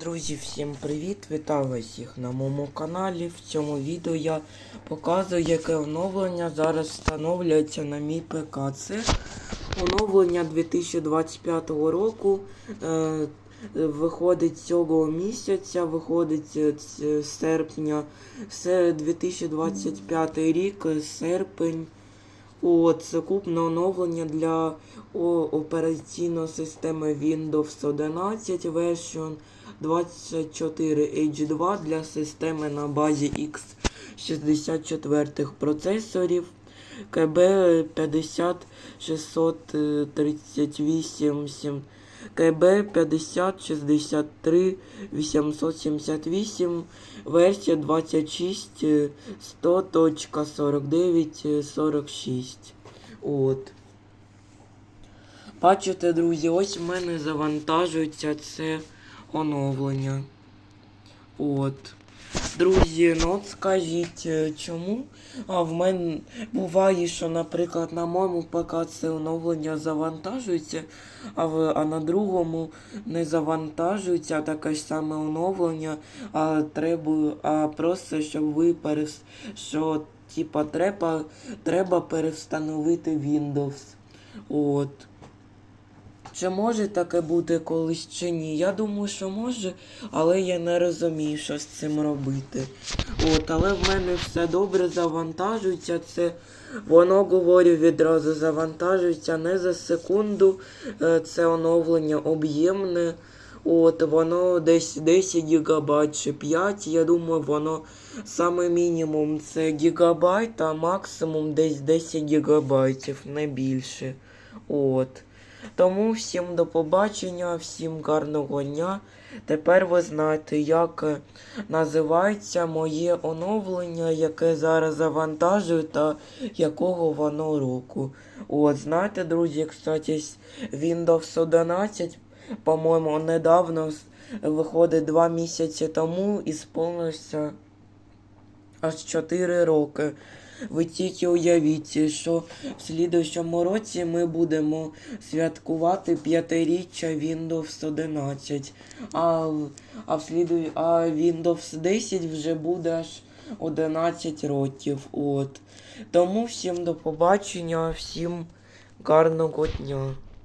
Друзі, всім привіт! Вітаю всіх на моєму каналі. В цьому відео я показую, яке оновлення зараз встановлюється на мій ПК. Це оновлення 2025 року. Е, виходить цього місяця, виходить ц- серпня. Це 2025 рік, серпень. О, це купне оновлення для операційної системи Windows 11 version 24H2 для системи на базі X64 процесорів КБ 50638 сім- КБ 5063 878 версія 26 е, 100.49.46. От. Бачите, друзі, ось в мене завантажується це оновлення. От. Друзі, ну от скажіть, е, чому? А в мене буває, що, наприклад, на моєму ПК це оновлення завантажується, а, в, а на другому не завантажується таке ж саме оновлення, а треба, а просто щоб ви перес... що типа треба, треба перевстановити Windows. От. Чи може таке бути колись чи ні? Я думаю, що може, але я не розумію, що з цим робити. От, але в мене все добре завантажується. Це воно говорю відразу завантажується не за секунду. Е, Це оновлення об'ємне. От, воно десь 10 гігабайт чи 5. Я думаю, воно саме мінімум це гігабайт, а максимум десь 10 гігабайтів, не більше. От. Тому всім до побачення, всім гарного дня. Тепер ви знаєте, як називається моє оновлення, яке зараз завантажую та якого воно року. От, знаєте, друзі, кстати, Windows 11, по-моєму, недавно виходить два місяці тому і сповнився аж 4 роки. Ви тільки уявіть, що в слідущому році ми будемо святкувати п'ятиріччя Windows 11, а, а, в сліду... а Windows 10 вже буде аж 11 років. От. Тому всім до побачення, всім гарного дня.